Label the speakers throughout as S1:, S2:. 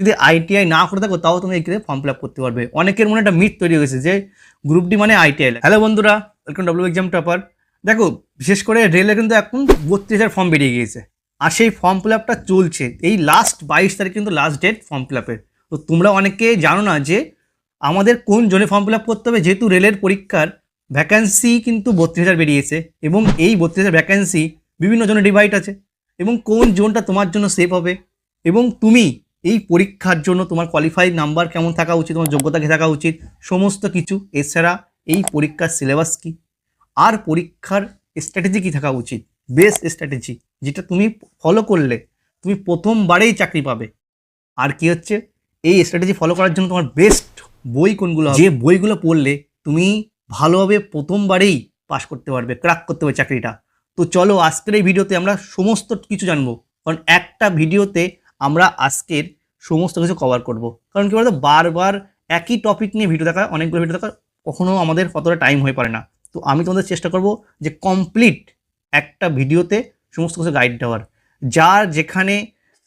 S1: যদি আইটিআই না করে থাকো, তাও তুমি এখানে ফর্ম ফিল আপ করতে পারবে। অনেকের মনে একটা মিথ তৈরি হয়েছে যে গ্রুপ ডি মানে আইটিআই হ্যালো বন্ধুরা ওয়েলকাম ডাব্লিউ এক্সাম টপার দেখো, বিশেষ করে রেলে কিন্তু এখন বত্রিশ হাজার ফর্ম বেরিয়ে গিয়েছে। আর সেই ফর্ম ফিল আপটা চলছে। এই লাস্ট বাইশ তারিখ কিন্তু লাস্ট ডেট ফর্ম ফিল আপের তো তোমরা অনেকে জানো না যে আমাদের কোন জোনে ফর্ম ফিল আপ করতে হবে? যেহেতু রেলের পরীক্ষার ভ্যাকান্সি কিন্তু বত্রিশ হাজার বেরিয়েছে এবং এই বত্রিশ হাজার ভ্যাকান্সি বিভিন্ন জনে ডিভাইড আছে। এবং কোন জোনটা তোমার জন্য সেফ হবে? এবং তুমি এই পরীক্ষার জন্য তোমার কোয়ালিফাই নাম্বার কেমন থাকা উচিত, তোমার যোগ্যতা কী থাকা উচিত, সমস্ত কিছু, এছাড়া এই পরীক্ষার সিলেবাস কি? আর পরীক্ষার স্ট্র্যাটেজি কী থাকা উচিত? বেস্ট স্ট্র্যাটেজি যেটা তুমি ফলো করলে, তুমি প্রথমবারেই চাকরি পাবে। আর কি হচ্ছে? এই স্ট্র্যাটেজি ফলো করার জন্য তোমার বেস্ট বই কোনগুলো যে বইগুলো পড়লে তুমি ভালোভাবে প্রথমবারেই পাশ করতে পারবে ক্র্যাক করতে পারবে চাকরিটা। তো চলো আজকের এই ভিডিওতে আমরা সমস্ত কিছু জানব। কারণ একটা ভিডিওতে আমরা আজকের সমস্ত কিছু কভার করব। কারণ কি বলতো, বারবার একই টপিক নিয়ে ভিডিও দেখা, অনেকগুলো ভিডিও দেখা, কখনো আমাদের কতটা টাইম হয়ে পারে না। তো আমি তোমাদের চেষ্টা করব যে কমপ্লিট একটা ভিডিওতে সমস্ত কিছু গাইড দেওয়ার। যার যেখানে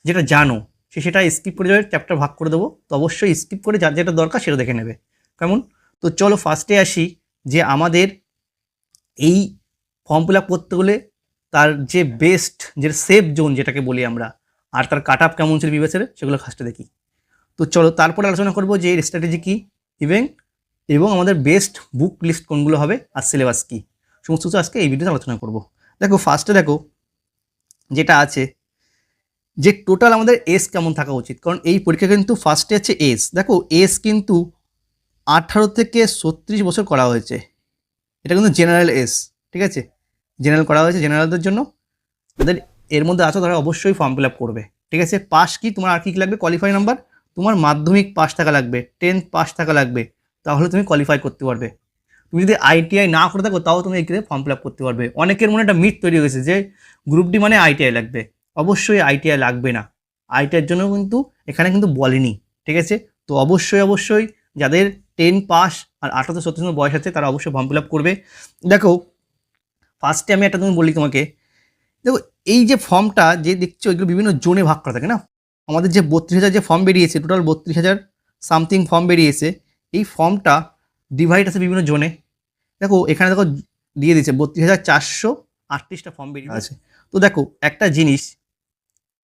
S1: যেটা জানো, সে সেটা স্কিপ করে যাবে চ্যাপ্টার ভাগ করে দেবো। তো অবশ্যই স্কিপ করে যার যেটা দরকার সেটা দেখে নেবে। কেমন? তো চলো ফার্স্টে আসি যে আমাদের এই ফর্ম ফিল আপ করতে হলে তার যে বেস্ট যে সেফ জোন যেটাকে বলি আমরা আর তার কাট আপ কেমন ছিল বিবেচনে সেগুলো ফার্স্টে দেখি। তো চলো, তারপরে আলোচনা করব যে স্ট্র্যাটেজি কী ইভেন এবং আমাদের বেস্ট বুক লিস্ট কোনগুলো হবে আর সিলেবাস কী। সমস্ত কিছু আজকে এই ভিডিওতে আলোচনা করব। দেখো ফার্স্টে দেখো, যেটা আছে যে টোটাল আমাদের এস কেমন থাকা উচিত, কারণ এই পরীক্ষা কিন্তু ফার্স্টে আছে এস দেখো এস কিন্তু আঠারো থেকে ছত্রিশ বছর করা হয়েছে। এটা কিন্তু জেনারেল এস ঠিক আছে? জেনারেল করা হয়েছে জেনারেলদের জন্য। তাদের এর মধ্যে আছো তারা অবশ্যই ফর্ম ফিল করবে। ঠিক আছে? পাস কি? তোমার আর কি কি লাগবে? কোয়ালিফাই নাম্বার তোমার মাধ্যমিক পাস থাকা লাগবে টেন্থ পাস থাকা লাগবে, তাহলে তুমি কোয়ালিফাই করতে পারবে। তুমি যদি আইটিআই না করে থাকো, তাও তুমি এখানে ফর্ম ফিল করতে পারবে। অনেকের মনে একটা মিথ তৈরি হয়েছে যে গ্রুপ ডি মানে আইটিআই লাগবে। অবশ্যই আইটিআই লাগবে না। আইটিআইয়ের জন্য কিন্তু এখানে কিন্তু বলেনি। ঠিক আছে? তো অবশ্যই অবশ্যই যাদের টেন পাস আর আঠারো সত্তর বয়স আছে, তারা অবশ্যই ফর্ম ফিল করবে। দেখো ফার্স্টে আমি একটা তুমি বলি তোমাকে। দেখো এই যে ফর্মটা যে দেখছ এগুলো বিভিন্ন জোনে ভাগ করা থাকে না? আমাদের যে বত্রিশ হাজার যে ফর্ম বেরিয়েছে টোটাল বত্রিশ হাজার সামথিং ফর্ম বেরিয়েছে এই ফর্মটা ডিভাইড আছে বিভিন্ন জোনে। দেখো এখানে দেখো দিয়ে দিয়েছে বত্রিশ হাজার চারশো আটত্রিশটা ফর্ম বেরিয়ে আছে তো দেখো একটা জিনিস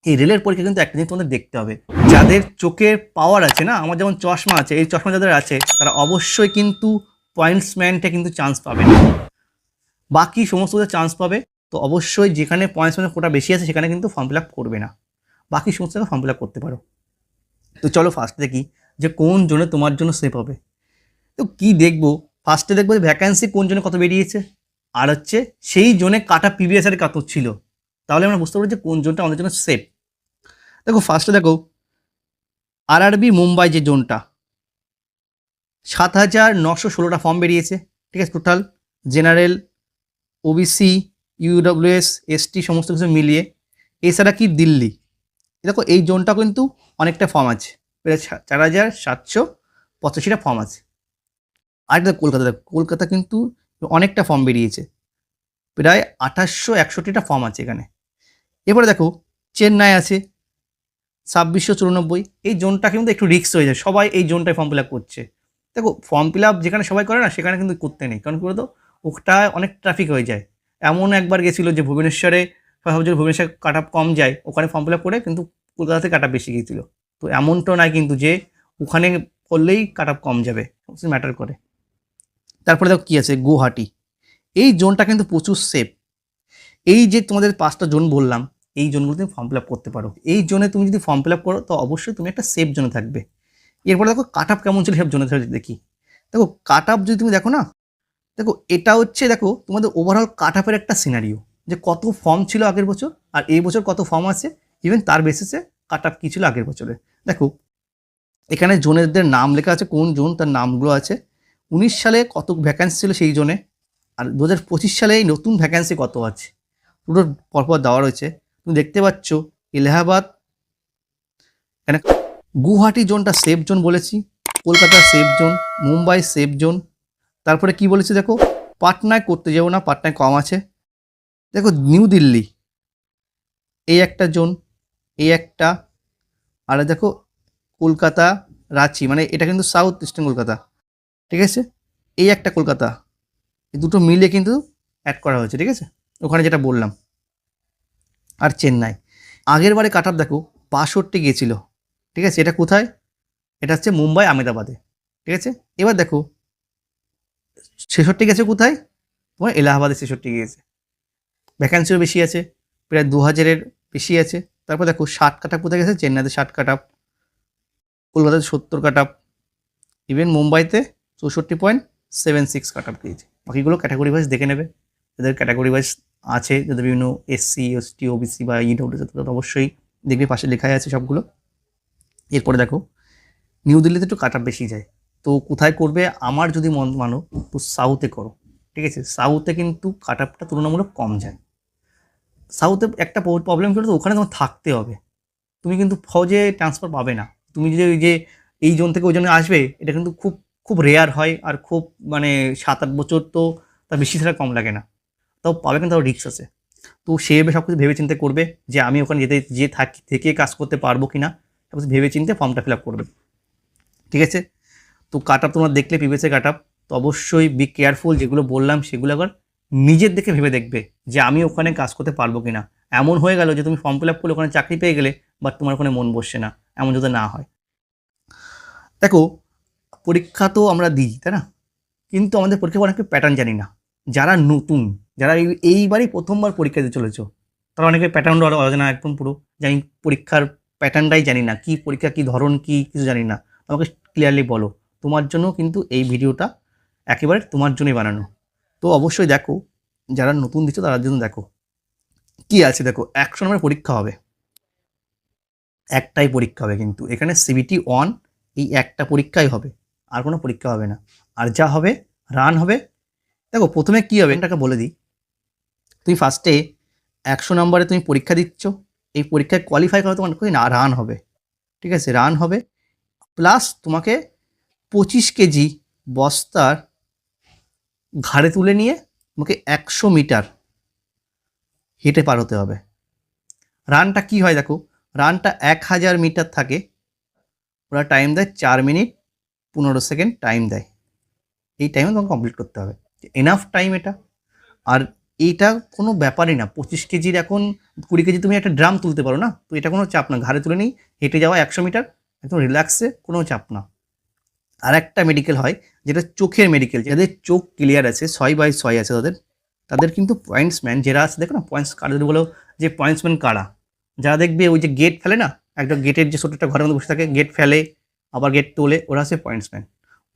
S1: এই রেলের পরীক্ষা কিন্তু একটা জিনিস তোমাদের দেখতে হবে। যাদের চোখের পাওয়ার আছে না আমার যেমন চশমা আছে এই চশমা যাদের আছে তারা অবশ্যই কিন্তু পয়েন্টসম্যানটা কিন্তু চান্স পাবে। বাকি সমস্ত চান্স পাবে। তো অবশ্যই যেখানে পয়েন্টসম্যানের কোটা বেশি আছে, সেখানে কিন্তু ফর্ম ফিল আপ করবে না। বাকি সমস্ত ফর্ম ফিল আপ করতে পারো। তো চলো ফার্স্ট দেখি যে কোন জোনে তোমার জন্য সেফ হবে। তো কি দেখব? ফার্স্টে দেখব যে ভ্যাকান্সি কোন জোনে কত বেরিয়েছে। আর হচ্ছে সেই জোনে কাটা আর কত ছিল। তাহলে আমরা বুঝতে পারি যে কোন জোনটা আমাদের জন্য সেফ দেখো ফার্স্টে দেখো আরআরবি মুম্বাই যে জোনটা, সাত হাজার নশো ষোলোটা ফর্ম বেরিয়েছে। ঠিক আছে total general OBC EWS ST সমস্ত কিছু মিলিয়ে। এছাড়া কি দিল্লি? দেখো, এই জোনটা কিন্তু অনেকটা ফর্ম আছে। প্রায় চার হাজার সাতশো পঁচাশিটা ফর্ম আছে। আর দেখো কলকাতা কলকাতা কিন্তু অনেকটা ফর্ম বেরিয়েছে। প্রায় আঠাশশো একষট্টিটা ফর্ম আছে এখানে। এরপরে দেখো, চেন্নাই আছে, ছাব্বিশশো চুরানব্বই। এই জোনটা কিন্তু একটু রিস্ক হয়ে যায়। সবাই এই জোনটায় ফর্ম ফিল আপ করছে। দেখো ফর্ম ফিল আপ যেখানে সবাই করে না, সেখানে কিন্তু করতে নেই। কারণ কি বলতো? ওটা অনেক ট্রাফিক হয়ে যায়। এমন একবার গেছিল যে ভুবনেশ্বরে ভাবছিল ভুবনেশ্বর কাট আপ কম যায়, ওখানে ফর্ম ফিল আপ করে কিন্তু কলকাতাতে কাট আপ বেশি গিয়েছিল তো এমনটাও নয় কিন্তু যে ওখানে করলেই কাট আপ কম যাবে ম্যাটার করে। তারপরে দেখো কী আছে, গুয়াহাটি। এই জোনটা কিন্তু প্রচুর সেফ এই যে তোমাদের পাঁচটা জোন বললাম, এই জোনগুলো তুমি ফর্ম ফিল আপ করতে পারো। এই জোনে তুমি যদি ফর্ম ফিল আপ করো, তো অবশ্যই তুমি একটা সেফ জোনে থাকবে। এরপরে দেখো কাট আপ কেমন ছিল সব জোনে দেখি। দেখো কাট আপ যদি তুমি দেখো না দেখো, এটা হচ্ছে দেখো, তোমাদের ওভারঅল কাট আপের একটা সিনারিও যে কত ফর্ম ছিল আগের বছর আর এই বছর কত ফর্ম আছে ইভেন তার বেসিসে কাট আপ কী ছিল আগের বছরে। দেখো, এখানে জোনেদের নাম লেখা আছে, কোন জোন তার নামগুলো আছে। উনিশ সালে কত ভ্যাকান্সি ছিল সেই জোনে আর দু হাজার পঁচিশ সালে এই নতুন ভ্যাকান্সি কত আছে? পুরো পরপর দেওয়া রয়েছে। তুমি দেখতে পাচ্ছ, এলাহাবাদ, এখানে গুয়াহাটি জোনটা সেফ জোন বলেছি Kolkata safe zone Mumbai safe zone তারপরে কি বলেছে দেখো? পাটনায় করতে যাব না, পাটনায় কম আছে। দেখো, নিউ দিল্লি। এই একটা জোন, এই একটা, আর দেখো, কলকাতা, রাঁচি মানে এটা কিন্তু সাউথ ইস্টার্ন কলকাতা। ঠিক আছে? এই একটা কলকাতা। এই দুটো মিলে কিন্তু অ্যাড করা হয়েছে, ঠিক আছে? ওখানে যেটা বললাম। আর চেন্নাই। আগের বারে দেখো, বাষট্টি গিয়েছিল ঠিক আছে? এটা কোথায়? এটা হচ্ছে মুম্বাই আমেদাবাদে ঠিক আছে? এবার দেখো ছেষট্টি গেছে কোথায়? তোমার এলাহাবাদে ছেষট্টি গিয়েছে। ভ্যাকান্সিও বেশি আছে, প্রায় দু হাজারের বেশি আছে। তারপর দেখো, ষাট কাটা কোথায় গেছে? চেন্নাইতে ষাট কাটা কলকাতাতে সত্তর কাটা ইভেন মুম্বাইতে চৌষট্টি point seven six cut off দিয়েছে বাকিগুলো ক্যাটাগরি ওয়াইজ দেখে নেবে। যাদের ক্যাটাগরি ওয়াইজ আছে, যাদের বিভিন্ন এসসি এসটি ওবিসি বা ইডব্লিউ তাদের অবশ্যই দেখবে, পাশে লেখাই আছে সবগুলো। এরপরে দেখো, নিউ দিল্লিতে একটু কাট বেশি যায়। তো কোথায় করবে? আমার যদি মন মানো, তো সাউথে করো। ঠিক আছে? সাউথে কিন্তু কাট আপটা তুলনামূলক কম যায়। সাউথে একটা প্রবলেম কি তো ওখানে তোমার থাকতে হবে। তুমি কিন্তু ফৌজে ট্রান্সফার পাবে না। তুমি যে ওই যে এই জোন থেকে ওই জনে আসবে, এটা কিন্তু খুব খুব রেয়ার হয় আর খুব মানে সাত আট বছর তো তার বেশি ছাড়া কম লাগে না। তাও পাবে কিন্তু তাও রিক্স আছে। তো সেভাবে সব কিছু ভেবে চিন্তে করবে যে আমি ওখানে যেতে যে থাকি, থেকে কাজ করতে পারব কি না সব কিছু ভেবে চিন্তে ফর্মটা ফিল আপ করবে। ঠিক আছে? তো কাট আপ তোমার দেখলে পিভিসি কাট আপ তো অবশ্যই বি কেয়ারফুল যেগুলো বললাম সেগুলো আবার নিজের দেখে ভেবে দেখবে যে আমি ওখানে কাজ করতে পারব কি না এমন হয়ে গেল যে তুমি ফর্ম ফিল আপ করলে ওখানে চাকরি পেয়ে গেলে বাট তোমার ওখানে মন বসছে না। এমন যদি না হয়। দেখো, পরীক্ষা তো আমরা দিই, তাই না? কিন্তু আমাদের পরীক্ষা অনেকে প্যাটার্ন জানি না। যারা নতুন, যারা এই- এইবারই প্রথমবার পরীক্ষা দিতে চলেছ, তারা অনেকে প্যাটার্ন অজানা একদম পুরো জানি পরীক্ষার প্যাটার্নটাই জানি না, কি পরীক্ষা, কি ধরন, কি কিছু জানি না। আমাকে ক্লিয়ারলি বলো। তোমার জন্য কিন্তু এই ভিডিওটা একেবারে তোমার জন্যই বানানো। তো অবশ্যই দেখো, যারা নতুন দিচ্ছ তার জন্য দেখো। কি আছে দেখো, একশো নম্বরের পরীক্ষা হবে। একটাই পরীক্ষা হবে কিন্তু। এখানে সিবিটি ওয়ান এই একটা পরীক্ষাই হবে, আর কোনো পরীক্ষা হবে না। আর যা হবে রান হবে। দেখো, প্রথমে কি হবে, এটাকে বলে দিই। তুমি ফার্স্টে একশো নম্বরে তুমি পরীক্ষা দিচ্ছ। এই পরীক্ষায় কোয়ালিফাই করা তোমার, না রান হবে। ঠিক আছে রান হবে। প্লাস তোমাকে পঁচিশ কেজি বস্তার ঘাড়ে তুলে নিয়ে তোমাকে একশো মিটার হেঁটে পার হতে হবে। রানটা কি হয় দেখো, রানটা এক হাজার মিটার থাকে, ওরা টাইম দেয় চার মিনিট, পনেরো সেকেন্ড টাইম দেয়। এই টাইমে তোমাকে কমপ্লিট করতে হবে। এনাফ টাইম এটা। আর এইটা কোনো ব্যাপারই না, পঁচিশ কেজির এখন কুড়ি কেজি তুমি একটা ড্রাম তুলতে পারো না, তো এটা কোনো চাপ না। ঘাড়ে তুলে নিই হেঁটে যাওয়া একশো মিটার, একদম রিল্যাক্সে কোনো চাপ না। আর একটা মেডিকেল হয়, যেটা চোখের মেডিকেল যাদের চোখ ক্লিয়ার আছে, ছয় বাই ছয় আছে তাদের তাদের কিন্তু পয়েন্টসম্যান যারা আছে, দেখো না পয়েন্টস কার্ডগুলো যে পয়েন্টসম্যান কারা? যারা দেখবে ওই যে গেট ফেলে না, একটা গেটের যে ছোটো একটা ঘরের মধ্যে বসে থাকে গেট ফেলে, আবার গেট তোলে, ওরা আছে পয়েন্টসম্যান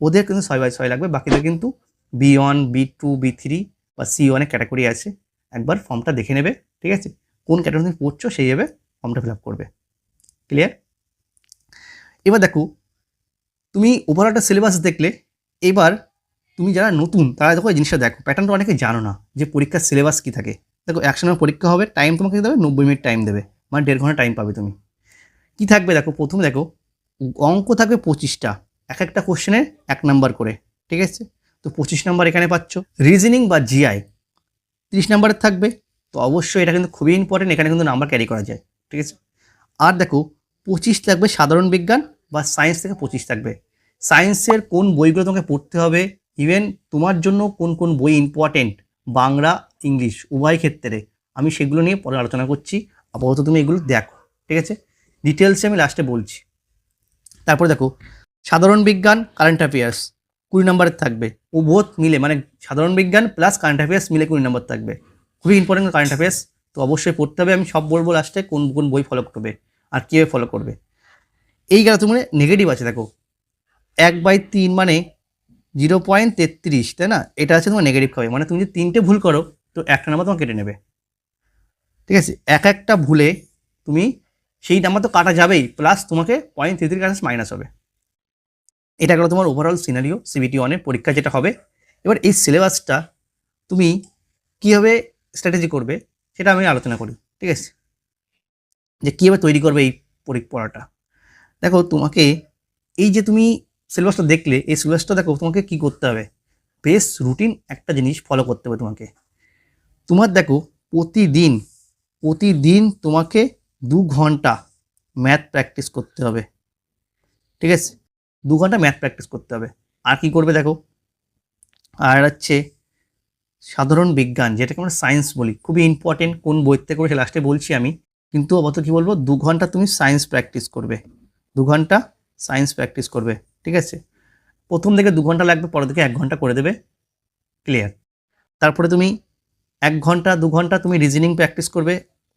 S1: ওদের কিন্তু ছয় বাই ছয় লাগবে, বাকিদের কিন্তু B one B two B three বা সি ওয়ানের ক্যাটাগরি আছে। একবার ফর্মটা দেখে নেবে, ঠিক আছে? কোন ক্যাটাগরি পড়ছো সেইভাবে ফর্মটা ফিল আপ করবে। ক্লিয়ার এবার দেখো তুমি ওভারঅল একটা সিলেবাস দেখলে, এবার তুমি যারা নতুন, তারা দেখো এই জিনিসটা দেখো। প্যাটার্নটা অনেকে জানো না যে পরীক্ষার সিলেবাস কী থাকে। দেখো একশো নম্বর পরীক্ষা হবে টাইম তোমাকে দেবে, নব্বই মিনিট টাইম দেবে মানে দেড় ঘণ্টা টাইম পাবে তুমি। কি থাকবে দেখো? প্রথমে দেখো, অঙ্ক থাকবে পঁচিশটা, এক একটা কোশ্চেনের এক নাম্বার করে, ঠিক আছে? তো পঁচিশ নাম্বার এখানে পাচ্ছ। রিজনিং বা জিআই তিরিশ নাম্বারের থাকবে, তো অবশ্যই এটা কিন্তু খুবই ইম্পর্টেন্ট এখানে কিন্তু নাম্বার ক্যারি করা যায়, ঠিক আছে? আর দেখো, পঁচিশ থাকবে সাধারণ বিজ্ঞান বা সায়েন্স থেকে পঁচিশ থাকবে। সায়েন্সের কোন বইগুলো তোমাকে পড়তে হবে? ইভেন তোমার জন্য কোন কোন বই ইম্পর্টেন্ট বাংলা, ইংলিশ, উভয় ক্ষেত্রে। আমি সেগুলো নিয়ে পরে আলোচনা করছি। আপাতত তুমি এগুলো দেখো, ঠিক আছে? ডিটেলসে আমি লাস্টে বলছি। তারপরে দেখো, সাধারণ বিজ্ঞান কারেন্ট অ্যাফেয়ার্স কুড়ি নম্বরের থাকবে। ও বোধ মিলে মানে সাধারণ বিজ্ঞান প্লাস কারেন্ট অ্যাফেয়ার্স মিলে কুড়ি নম্বর থাকবে। খুবই ইম্পর্টেন্ট কারেন্ট অ্যাফেয়ার্স তো অবশ্যই পড়তে হবে। আমি সব বলব লাস্টে কোন কোন বই ফলো করবে আর কীভাবে ফলো করবে। এই গেল তুমি নেগেটিভ আছে, দেখো। এক বাই তিন মানে জিরো পয়েন্ট তেত্রিশ, তাই না? এটা আছে তোমার নেগেটিভ খাবে। মানে তুমি যদি তিনটে ভুল করো, তো একটা নাম্বার তোমার কেটে নেবে। ঠিক আছে? এক একটা ভুলে তুমি সেই নাম্বার তো কাটা যাবেই প্লাস তোমাকে পয়েন্ট তেত্রিশ কাছে মাইনাস হবে। এটা গেলো তোমার ওভারঅল সিনারিও সিবিটি ওয়ানের পরীক্ষা যেটা হবে। এবার এই সিলেবাসটা তুমি কীভাবে স্ট্র্যাটেজি করবে, সেটা আমি আলোচনা করি। ঠিক আছে? যে কীভাবে তৈরি করবে এই পড়াটা দেখো, তোমাকে এই যে তুমি সিলেবাসটা দেখলে এই সিলেবাসটা দেখো তোমাকে কি করতে হবে? বেশ রুটিন একটা জিনিস ফলো করতে হবে তোমাকে। তোমার দেখো প্রতিদিন প্রতিদিন তোমাকে দু ঘণ্টা ম্যাথ প্র্যাকটিস করতে হবে। ঠিক আছে? দু ঘণ্টা ম্যাথ প্র্যাকটিস করতে হবে। আর কি করবে দেখো? আর হচ্ছে সাধারণ বিজ্ঞান, যেটাকে আমরা সায়েন্স বলি। খুবই ইম্পর্টেন্ট কোন বই থেকে করে লাস্টে বলছি আমি। কিন্তু অবত কি বলব? দু ঘণ্টা তুমি সায়েন্স প্র্যাকটিস করবে। দু ঘণ্টা সায়েন্স প্র্যাকটিস করবে। ঠিক আছে? প্রথম দিকে দু ঘণ্টা লাগবে, পরের দিকে এক ঘণ্টা করে দেবে। ক্লিয়ার তারপরে তুমি এক ঘণ্টা, দু ঘণ্টা তুমি রিজনিং প্র্যাকটিস করবে।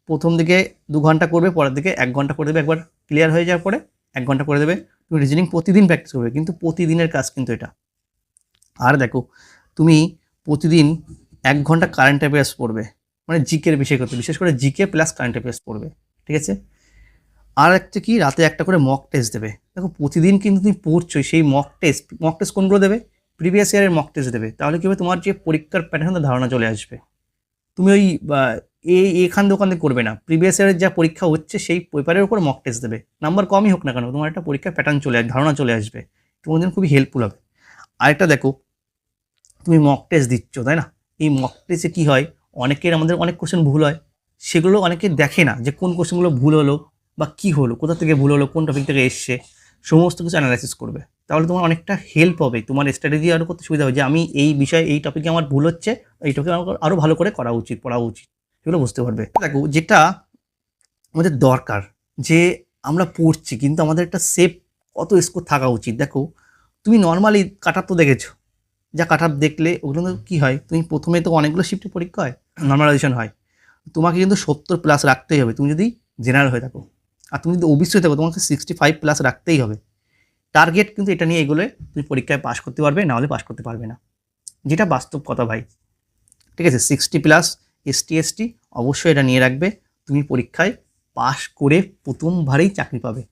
S1: প্রথম দিকে দু ঘণ্টা করবে, পরের দিকে এক ঘণ্টা করে দেবে। একবার ক্লিয়ার হয়ে যাওয়ার পরে এক ঘণ্টা করে দেবে। তুমি রিজনিং প্রতিদিন প্র্যাকটিস করবে, কিন্তু প্রতিদিনের কাজ কিন্তু এটা। আর দেখো, তুমি প্রতিদিন এক ঘণ্টা কারেন্ট অ্যাফেয়ার্স পড়বে। মানে জিকের বিষয় করতে, বিশেষ করে জিকে প্লাস কারেন্ট অ্যাফেয়ার্স পড়বে। ঠিক আছে? আর একটা কি, রাতে একটা করে মক টেস্ট দেবে। দেখো, প্রতিদিন কিন্তু তুমি পড়ছোই, সেই মক টেস্ট মক টেস্ট কোনগুলো দেবে? প্রিভিয়াস ইয়ারের মক টেস্ট দেবে। তাহলে কী হবে, তোমার যে পরীক্ষার প্যাটার্ন ধারণা চলে আসবে। তুমি ওই এই এখান দোকান থেকে করবে না। প্রিভিয়াস ইয়ারের যা পরীক্ষা হচ্ছে, সেই পেপারের উপর মক টেস্ট দেবে। নাম্বার কমই হোক না কেন, তোমার একটা পরীক্ষার প্যাটার্ন চলে আসবে ধারণা চলে আসবে। তোমার জন্য খুবই হেল্পফুল হবে। আরেকটা দেখো, তুমি মক টেস্ট দিচ্ছ, তাই না? এই মক টেস্টে কী হয়? অনেকের আমাদের অনেক কোশ্চেন ভুল হয়। সেগুলো অনেকে দেখে না যে কোন কোশ্চেনগুলো ভুল হলো। বা কি হলো, কোথা থেকে ভুল হলো, কোন টপিক থেকে এসছে, সমস্ত কিছু অ্যানালাইসিস করবে। তাহলে তোমার অনেকটা হেল্প হবে, তোমার স্ট্র্যাটেজি আরও করতে সুবিধা হবে যে আমি এই বিষয়ে, এই টপিকে আমার ভুল হচ্ছে, এই টপিকে আমার আরও ভালো করে করা উচিত, পড়া উচিত এগুলো বুঝতে পারবে। দেখো, যেটা আমাদের দরকার যে আমরা পড়ছি, কিন্তু আমাদের একটা সেফ কত স্কোর থাকা উচিত। দেখো, তুমি নর্মালি কাটার তো দেখেছ, যা কাটার দেখলে ওগুলো কী হয়, তুমি প্রথমে তো অনেকগুলো শিফটে পরীক্ষা হয় নর্মালাইজেশন হয়, তোমাকে কিন্তু সত্তর প্লাস রাখতেই হবে, তুমি যদি জেনারেল হয়ে থাকো। আর তুমি যদি ওবিসি থাকো, তোমাকে সিক্সটি ফাইভ প্লাস রাখতেই হবে। টার্গেট কিন্তু এটা নিয়ে এগোলে তুমি পরীক্ষায় পাশ করতে পারবে, না হলে পাশ করতে পারবে না। যেটা বাস্তব কথা ভাই। ঠিক আছে সিক্সটি প্লাস এসটি এসটি অবশ্যই এটা নিয়ে রাখবে। তুমি পরীক্ষায় পাশ করে প্রথমবারেই চাকরি পাবে।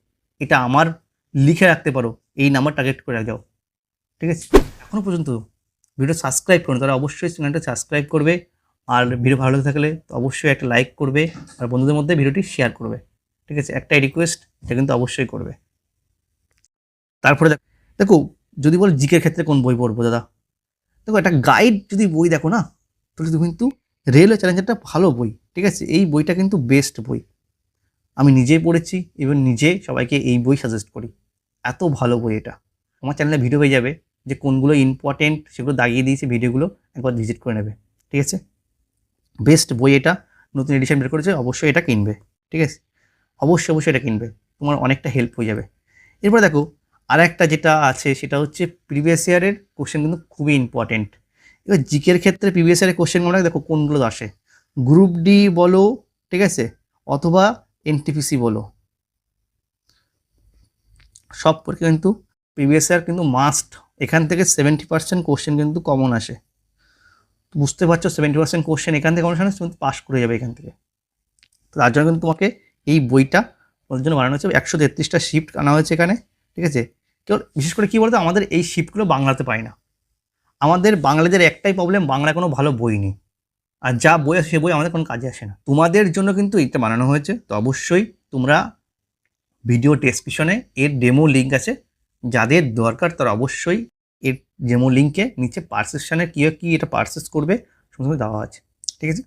S1: এটা আমার লিখে রাখতে পারো, এই নাম্বার টার্গেট করে যাও ঠিক আছে? এখনও পর্যন্ত ভিডিও সাবস্ক্রাইব করুন তারা অবশ্যই চ্যানেলটা সাবস্ক্রাইব করবে। আর ভিডিও ভালো থাকলে অবশ্যই একটা লাইক করবে, আর বন্ধুদের মধ্যে ভিডিওটি শেয়ার করবে। ঠিক আছে? একটাই রিকোয়েস্ট এটা কিন্তু অবশ্যই করবে। তারপরে দেখ- যদি বল জিকের ক্ষেত্রে কোন বই পড়ব দাদা? দেখো, একটা গাইড যদি বই দেখো না, তাহলে তুমি কিন্তু রেলওয়ে চ্যালেঞ্জারটা ভালো বই, ঠিক আছে? এই বইটা কিন্তু বেস্ট বই। আমি নিজেই পড়েছি এবং নিজে সবাইকে এই বই সাজেস্ট করি। এত ভালো বই এটা। আমার চ্যানেলে ভিডিও হয়ে যাবে যে কোনগুলো ইম্পর্টেন্ট সেগুলো দাগিয়ে দিয়েছে ভিডিওগুলো একবার ভিজিট করে নেবে। ঠিক আছে? বেস্ট বই এটা, নতুন এডিশন বের করেছে, অবশ্যই এটা কিনবে। ঠিক আছে? অবশ্যই অবশ্যই এটা কিনবে। তোমার অনেকটা হেল্প হয়ে যাবে। এরপরে দেখো আর একটা যেটা আছে, সেটা হচ্ছে প্রিভিয়াস ইয়ারের কোশ্চেন কিন্তু খুবই ইম্পর্টেন্ট এবার জিকের ক্ষেত্রে প্রিভিয়াস ইয়ারের কোশ্চেনগুলো দেখো কোনগুলো আসে? গ্রুপ ডি বলো, ঠিক আছে? অথবা এনটিপিসি বলো। সব কিন্তু প্রিভিয়াস ইয়ার কিন্তু মাস্ট এখান থেকে সেভেন্টি পার্সেন্ট কোশ্চেন কিন্তু কমন আসে। বুঝতে পারছ সেভেন্টি পার্সেন্ট কোশ্চেন এখান থেকে কমন আসে, তুমি পাস করে যাবে এখান থেকে। তো তার জন্য কিন্তু তোমাকে এই বইটা ওদের জন্য বানানো হয়েছে। একশো তেত্রিশটা শিফট আনা হয়েছে এখানে, ঠিক আছে? কেবল বিশেষ করে কী বলতো, আমাদের এই শিফটগুলো বাংলাতে পাই না। আমাদের বাঙালিদের একটাই প্রবলেম বাংলা কোনো ভালো বই নেই। আর যা বই আছে, সে বই আমাদের কোনো কাজে আসে না। তোমাদের জন্য কিন্তু এটা বানানো হয়েছে। তো অবশ্যই তোমরা ভিডিও ডেসক্রিপশনে এর ডেমো লিঙ্ক আছে। যাদের দরকার তারা অবশ্যই এর ডেমো লিঙ্কে নিচে পারসেপশানে কী কী এটা পারচেস করবে, সমস্ত দেওয়া আছে। ঠিক আছে?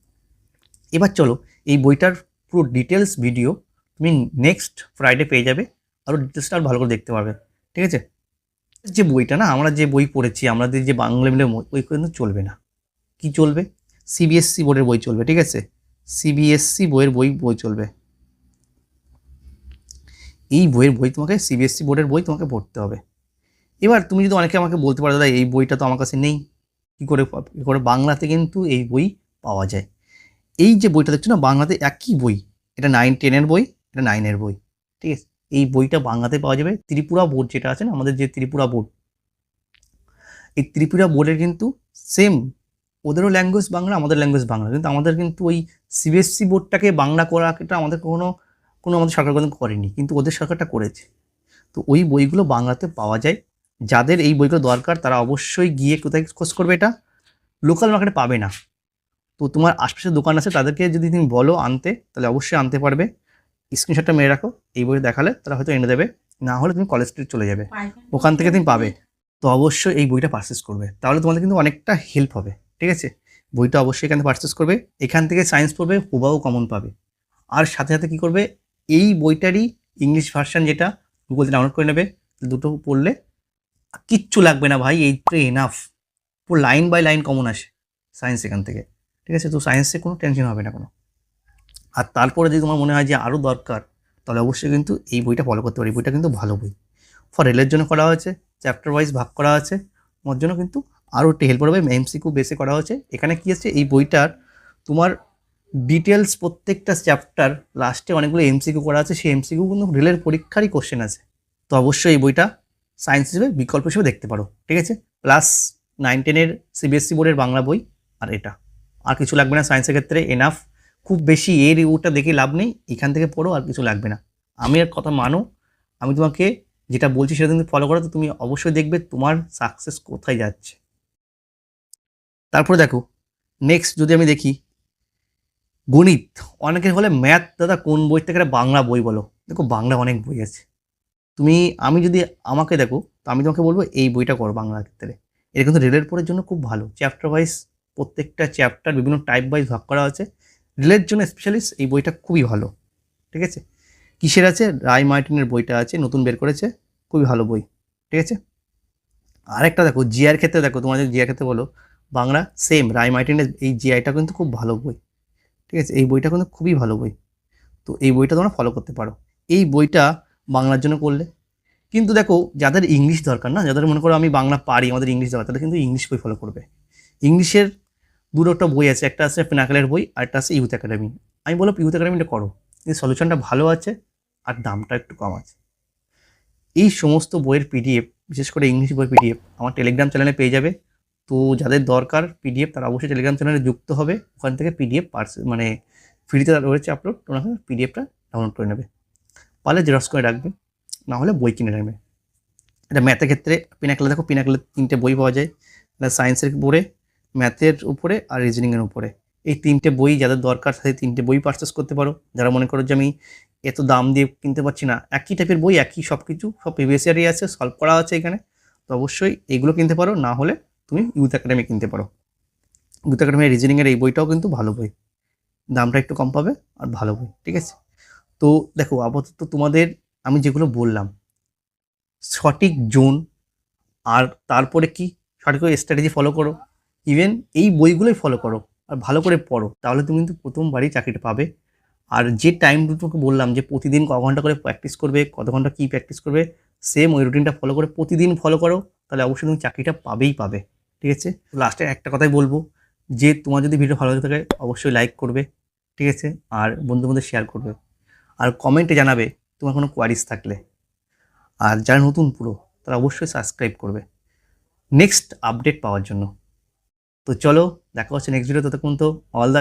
S1: এবার চলো, এই বইটার পুরো ডিটেলস ভিডিও তুমি নেক্সট ফ্রাইডে পেয়ে যাবে। আরও ডিটেলসটা আরও ভালো করে দেখতে পারবে। ঠিক আছে? যে বইটা না, আমরা যে বই পড়েছি, আমাদের যে বাংলা মিডিয়াম বই কিন্তু চলবে না। কি চলবে? সিবিএসসি বোর্ডের বই চলবে, ঠিক আছে? সিবিএসসি বইয়ের বই বই চলবে। এই বইয়ের বই তোমাকে সিবিএসসি বোর্ডের বই তোমাকে পড়তে হবে। এবার তুমি যদি অনেকে আমাকে বলতে পারো, দাদা, এই বইটা তো আমার কাছে নেই। কী করে কী করে বাংলাতে কিন্তু এই বই পাওয়া যায়। এই যে বইটা দেখছ না, বাংলাতে একই বই। এটা নাইন টেনের বই, এটা নাইনের বই। ঠিক আছে? এই বইটা বাংলাতে পাওয়া যাবে। ত্রিপুরা বোর্ড যেটা আছে না, আমাদের যে ত্রিপুরা বোর্ড, এই ত্রিপুরা বোর্ডের কিন্তু সেম ওদেরও ল্যাঙ্গুয়েজ বাংলা, আমাদের ল্যাঙ্গুয়েজ বাংলা। কিন্তু আমাদের কিন্তু ওই সিবিএসসি বোর্ডটাকে বাংলা করাটা আমাদের কোনো কোনো আমাদের সরকার কোনো করেনি। কিন্তু ওদের সরকারটা করেছে। তো ওই বইগুলো বাংলাতে পাওয়া যায়। যাদের এই বইগুলো দরকার, তারা অবশ্যই গিয়ে কোথায় খোঁজ করবে এটা? লোকাল মার্কেটে পাবে না। তো তোমার আশপাশে দোকান আছে, তাদেরকে যদি তুমি বলো আনতে, তাহলে অবশ্যই আনতে পারবে। স্ক্রিনশটটা মেরে রাখো, এই বই দেখালে তারা হয়তো এনে দেবে। না হলে তুমি কলেজ স্ট্রিট চলে যাবে। ওখান থেকে তুমি পাবে। তো অবশ্যই এই বইটা পারচেস করবে। তাহলে তোমাদের কিন্তু অনেকটা হেল্প হবে, ঠিক আছে? বইটা অবশ্যই এখান থেকে পারচেস করবে। এখান থেকে সায়েন্স পড়বে হুবাও কমন পাবে। আর সাথে সাথে কী করবে? এই বইটারই ইংলিশ ভার্সান যেটা গুগল ডাউনলোড করে নেবে। দুটো পড়লে কিচ্ছু লাগবে না ভাই এইটা এনাফ পুরো লাইন বাই লাইন কমন আসে সায়েন্স এখান থেকে। ঠিক আছে? তো সায়েন্সে কোনো টেনশন হবে না কোনো। আর তারপরে যদি তোমার মনে হয় যে আরও দরকার, তাহলে অবশ্যই কিন্তু এই বইটা ফলো করতে পারি। বইটা কিন্তু ভালো বই। ফর রেলের জন্য করা হয়েছে চ্যাপ্টার ওয়াইজ ভাগ করা আছে। তোমার জন্য কিন্তু আরও একটু হেল্প করবে। এমসিকিউ বেসে করা হয়েছে। এখানে কী আছে? এই বইটার তোমার ডিটেলস প্রত্যেকটা চ্যাপ্টার লাস্টে অনেকগুলো এমসিকিউ করা আছে। সেই এমসিকিউ কিন্তু রেলের পরীক্ষারই কোশ্চেন আছে। তো অবশ্যই এই বইটা সায়েন্স হিসেবে, বিকল্প হিসেবে দেখতে পারো। ঠিক আছে? প্লাস নাইন টেনের সিবিএসসি বোর্ডের বাংলা বই, আর এটা। আর কিছু লাগবে না সায়েন্সের ক্ষেত্রে এনাফ খুব বেশি এর রিভিউটা দেখে লাভ নেই, এখান থেকে পড়ো আর কিছু লাগবে না। আমি আর কথা মানো, আমি তোমাকে যেটা বলছি সেটা তুমি ফলো করো, তো তুমি অবশ্যই দেখবে তোমার সাকসেস কোথায় যাচ্ছে। তারপরে দেখো নেক্সট যদি আমি দেখি, গণিত। অনেকের হলে ম্যাথ দাদা, কোন বই থেকে একটা বাংলা বই বলো? দেখো বাংলা অনেক বই আছে। তুমি, আমি যদি আমাকে দেখো, তো আমি তোমাকে বলব, এই বইটা করো বাংলা ক্ষেত্রে। এটা কিন্তু রেলের পড়ার জন্য খুব ভালো। চ্যাপ্টার ওয়াইজ প্রত্যেকটা চ্যাপ্টার বিভিন্ন টাইপ ওয়াইজ ভাগ করা আছে রেলের জন্য স্পেশালিস্ট এই বইটা খুবই ভালো, ঠিক আছে? কিসের আছে? রায় মার্টিনের বইটা আছে, নতুন বের করেছে, খুবই ভালো বই, ঠিক আছে? আরেকটা দেখো জিআর ক্ষেত্রে দেখো যদি জিআর ক্ষেত্রে বলো, বাংলা সেম রায় মার্টিনের এই জিআইটা কিন্তু খুব ভালো বই, ঠিক আছে? এই বইটা কিন্তু খুবই ভালো বই। তো এই বইটা তোমরা ফলো করতে পারো। এই বইটা বাংলার জন্য করলে। কিন্তু দেখো, যাদের ইংলিশ দরকার না, যাদের মনে করো আমি বাংলা পারি, আমাদের ইংলিশ দরকার, তাদের কিন্তু ইংলিশ বই ফলো করবে। ইংলিশের দুটো বই আছে, একটা আছে পিনাকেলের বই আর একটা আছে ইউথ একাডেমি আমি বললাম ইউথ একাডেমিটা করো। এই সলিউশনটা ভালো আছে আর দামটা একটু কম আছে। এই সমস্ত বইয়ের পিডিএফ বিশেষ করে ইংলিশ বইয়ের পিডিএফ আমার টেলিগ্রাম চ্যানেলে পেয়ে যাবে। তো যাদের দরকার পিডিএফ তারা অবশ্যই টেলিগ্রাম চ্যানেলে যুক্ত হবে। ওখান থেকে পিডিএফ পার্স মানে ফ্রিতে রয়েছে আপলোড ওনাকে পিডিএফটা ডাউনলোড করে নেবে। পারলে জেরক্স করে রাখবে, না হলে বই কিনে রাখবে। এটা ম্যাথের ক্ষেত্রে পিনাকলে দেখো পিনাকলে তিনটে বই পাওয়া যায়। সায়েন্সের উপরে ম্যাথের উপরে আর রিজনিংয়ের উপরে। এই তিনটে বই যাদের দরকার সেই তিনটে বই পারচেস করতে পারো। যারা মনে করো যে আমি এত দাম দিয়ে কিনতে পারছি না, একই টাইপের বই, একই সব কিছু সব প্রিভিয়াস ইয়ারই আছে সলভ করা আছে এখানে। তো অবশ্যই এগুলো কিনতে পারো, না হলে তুমি ইউথ একাডেমি কিনতে পারো। ইউথ একাডেমি রিজনিংয়ের এই বইটাও কিন্তু ভালো বই। দামটা একটু কম পাবে আর ভালো বই, ঠিক আছে? তো দেখো, আপাতত তোমাদের আমি যেগুলো বললাম, সঠিক জোন আর তারপরে কি? সঠিক স্ট্র্যাটেজি ফলো করো। ইভেন এই বইগুলোই ফলো করো আর ভালো করে পড়ো, তাহলে তুমি কিন্তু প্রথমবারই চাকরিটা পাবে। আর যে টাইম তোমাকে বললাম যে প্রতিদিন ক ঘণ্টা করে প্র্যাকটিস করবে, কত ঘণ্টা কী প্র্যাকটিস করবে সেম ওই রুটিনটা ফলো করে প্রতিদিন ফলো করো, তাহলে অবশ্যই তুমি চাকরিটা পাবেই পাবে, ঠিক আছে? লাস্টে একটা কথাই বলব, যে তোমার যদি ভিডিও ভালো লাগে থাকে, অবশ্যই লাইক করবে, ঠিক আছে? আর বন্ধু বন্ধু শেয়ার করবে। আর কমেন্টে জানাবে তোমার কোনো কোয়ারিজ থাকলে। আর যারা নতুন পুরো, তারা অবশ্যই সাবস্ক্রাইব করবে। নেক্সট আপডেট পাওয়ার জন্য। তো চলো দেখা হচ্ছে নেক্সট ভিডিও ততক্ষণ তো অল দ্য